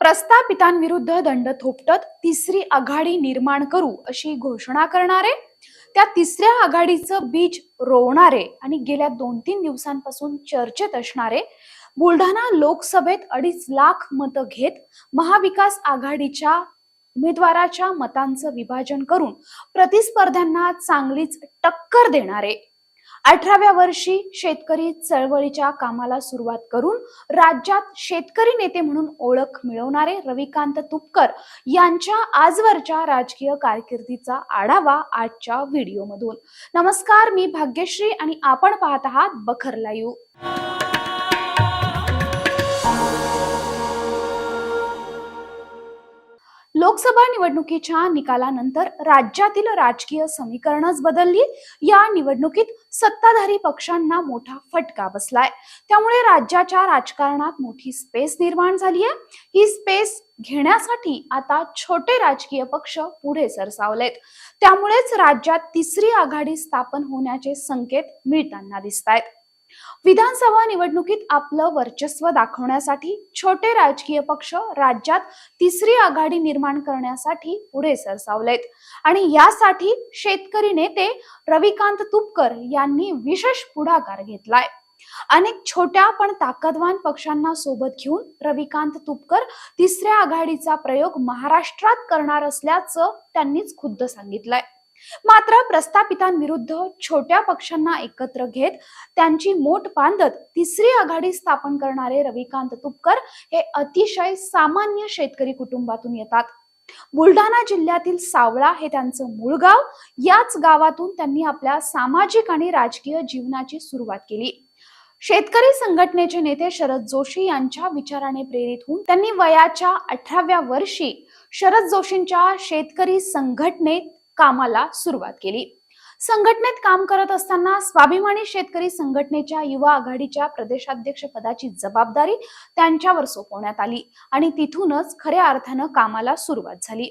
प्रस्थापितांविरुद्ध दंड थोपटत तिसरी आघाडी निर्माण करू अशी घोषणा करणारे त्या तिसऱ्या आघाडीचं बीज रोवणारे आणि गेल्या दोन तीन दिवसांपासून चर्चेत असणारे बुलढाणा लोकसभेत अडीच लाख मतं घेत महाविकास आघाडीच्या उमेदवाराच्या मतांचं विभाजन करून प्रतिस्पर्ध्यांना चांगलीच टक्कर देणारे. अठराव्या वर्षी शेतकरी चळवळीच्या कामाला सुरुवात करून राज्यात शेतकरी नेते म्हणून ओळख मिळवणारे रविकांत तुपकर यांच्या आजवरच्या राजकीय कारकिर्दीचा आढावा आजच्या व्हिडिओमधून. नमस्कार मी भाग्यश्री आणि आपण पाहत आहात बखर लाईव्ह. लोकसभा निवडणुकीच्या निकालानंतर राज्यातील राजकीय समीकरणच बदलली. या निवडणुकीत सत्ताधारी पक्षांना मोठा फटका बसलाय. त्यामुळे राज्याच्या राजकारणात मोठी स्पेस निर्माण झाली आहे ही स्पेस घेण्यासाठी आता छोटे राजकीय पक्ष पुढे सरसावलेत. त्यामुळेच राज्यात तिसरी आघाडी स्थापन होण्याचे संकेत मिळताना दिसत आहेत विधानसभा निवडणुकीत आपलं वर्चस्व दाखवण्यासाठी छोटे राजकीय पक्ष राज्यात तिसरी आघाडी निर्माण करण्यासाठी पुढे सरसावलेत. आणि यासाठी शेतकरी नेते रविकांत तुपकर यांनी विशेष पुढाकार घेतलाय. अनेक छोट्या पण ताकदवान पक्षांना सोबत घेऊन रविकांत तुपकर तिसऱ्या आघाडीचा प्रयोग महाराष्ट्रात करणार असल्याचं त्यांनीच खुद्द सांगितलंय. मात्र प्रस्थापितांविरुद्ध छोट्या पक्षांना एकत्र घेत त्यांची मोठ बांधत तिसरी आघाडी स्थापन करणारे रविकांत तुपकर हे अतिशय सामान्य शेतकरी कुटुंबातून येतात. बुलढाणा जिल्ह्यातील सावळा हे त्यांचं मूळ गाव. याच गावातून त्यांनी आपल्या सामाजिक आणि राजकीय जीवनाची सुरुवात केली. शेतकरी संघटनेचे नेते शरद जोशी यांच्या विचाराने प्रेरित होऊन त्यांनी वयाच्या अठराव्या वर्षी शरद जोशींच्या शेतकरी संघटनेत कामाला सुरुवात केली. संघटनेत काम करत असताना स्वाभिमानी शेतकरी संघटनेच्या युवा आघाडीच्या प्रदेशाध्यक्ष पदाची जबाबदारी त्यांच्यावर सोपवण्यात आली आणि तिथूनच खऱ्या अर्थानं कामाला सुरुवात झाली.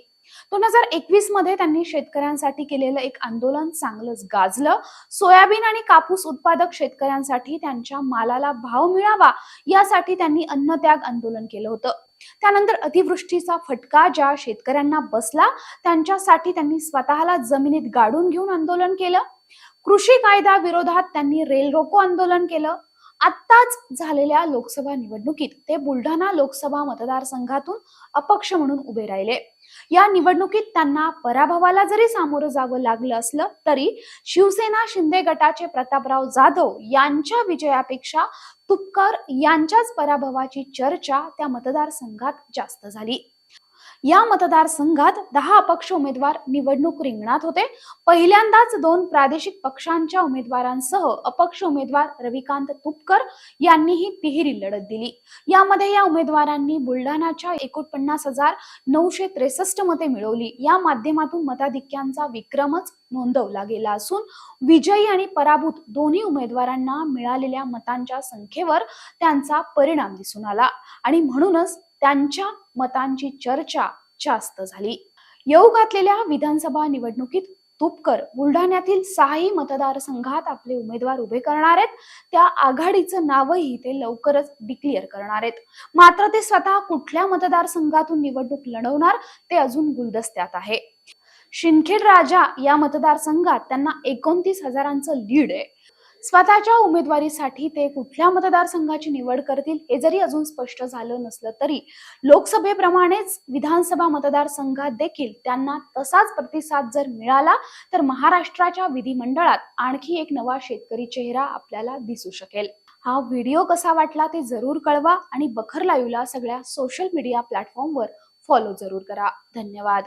दोन हजार एकवीसमध्ये त्यांनी शेतकऱ्यांसाठी केलेलं एक आंदोलन चांगलंच गाजलं. सोयाबीन आणि कापूस उत्पादक शेतकऱ्यांसाठी त्यांच्या मालाला भाव मिळावा यासाठी त्यांनी अन्नत्याग आंदोलन केलं होतं. त्यानंतर अतिवृष्टीचा फटका ज्या शेतकऱ्यांना बसला त्यांच्यासाठी त्यांनी स्वतःला जमिनीत गाडून घेऊन आंदोलन केलं. कृषी कायदा विरोधात त्यांनी रेल रोको आंदोलन केलं. आत्ताच झालेल्या लोकसभा निवडणुकीत ते बुलढाणा लोकसभा मतदारसंघातून अपक्ष म्हणून उभे राहिले. या निवडणुकीत त्यांना पराभवाला जरी सामोरं जावं लागलं असलं तरी शिवसेना शिंदे गटाचे प्रतापराव जाधव यांच्या विजयापेक्षा तुपकर यांच्याच पराभवाची चर्चा त्या मतदारसंघात जास्त झाली. या मतदारसंघात दहा अपक्ष उमेदवार निवडणूक रिंगणात होते. पहिल्यांदाच दोन प्रादेशिक पक्षांच्या उमेदवारांसह अपक्ष उमेदवार रविकांत तुपकर यांनीही तिहेरी लढत दिली. यामध्ये या उमेदवारांनी बुलढाण्याच्या एकोणपन्नास हजार नऊशे त्रेसष्ट मते मिळवली. या माध्यमातून मताधिक्यांचा विक्रमच नोंदवला गेला असून विजयी आणि पराभूत दोन्ही उमेदवारांना मिळालेल्या मतांच्या संख्येवर त्यांचा परिणाम दिसून आला. आणि म्हणूनच त्यांच्या मतांची चर्चा जास्त झाली. येऊ घातलेल्या विधानसभा निवडणुकीत तुपकर बुलढाण्यातील सहाही मतदारसंघात आपले उमेदवार उभे करणार आहेत. त्या आघाडीचं नावही ते लवकरच डिक्लेअर करणार आहेत. मात्र ते स्वतः कुठल्या मतदारसंघातून निवडणूक लढवणार ते अजून गुलदस्त्यात आहे. शिंदखेड राजा या मतदारसंघात त्यांना एकोणतीस हजारांचं लीड आहे. स्वतःच्या उमेदवारीसाठी ते कुठल्या मतदारसंघाची निवड करतील हे जरी अजून स्पष्ट झालं नसलं तरी लोकसभेप्रमाणेच विधानसभा मतदारसंघात देखील त्यांना तसाच प्रतिसाद जर मिळाला तर महाराष्ट्राच्या विधिमंडळात आणखी एक नवा शेतकरी चेहरा आपल्याला दिसू शकेल. हा व्हिडिओ कसा वाटला ते जरूर कळवा आणि बखर लाईव्हला सगळ्या सोशल मीडिया प्लॅटफॉर्मवर फॉलो जरूर करा. धन्यवाद.